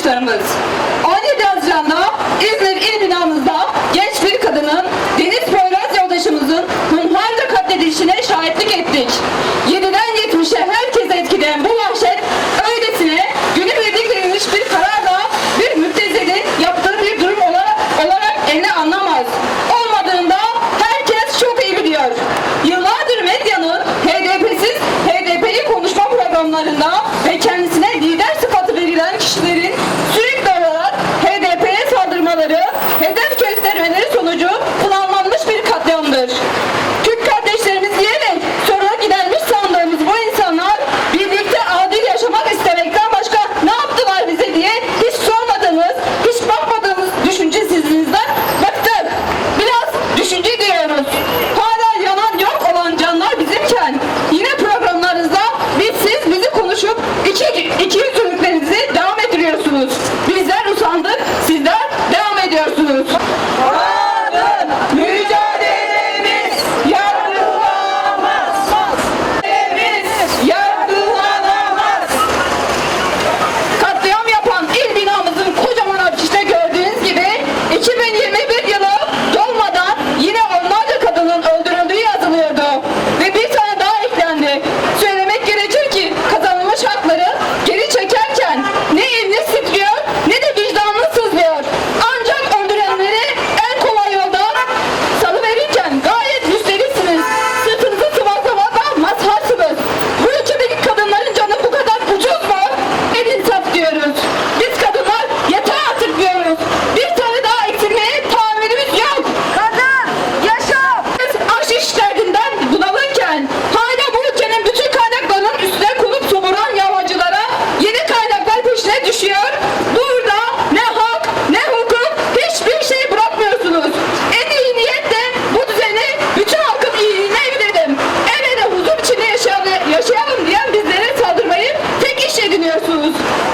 yaşlarımız Hayır. Görüyorsunuz.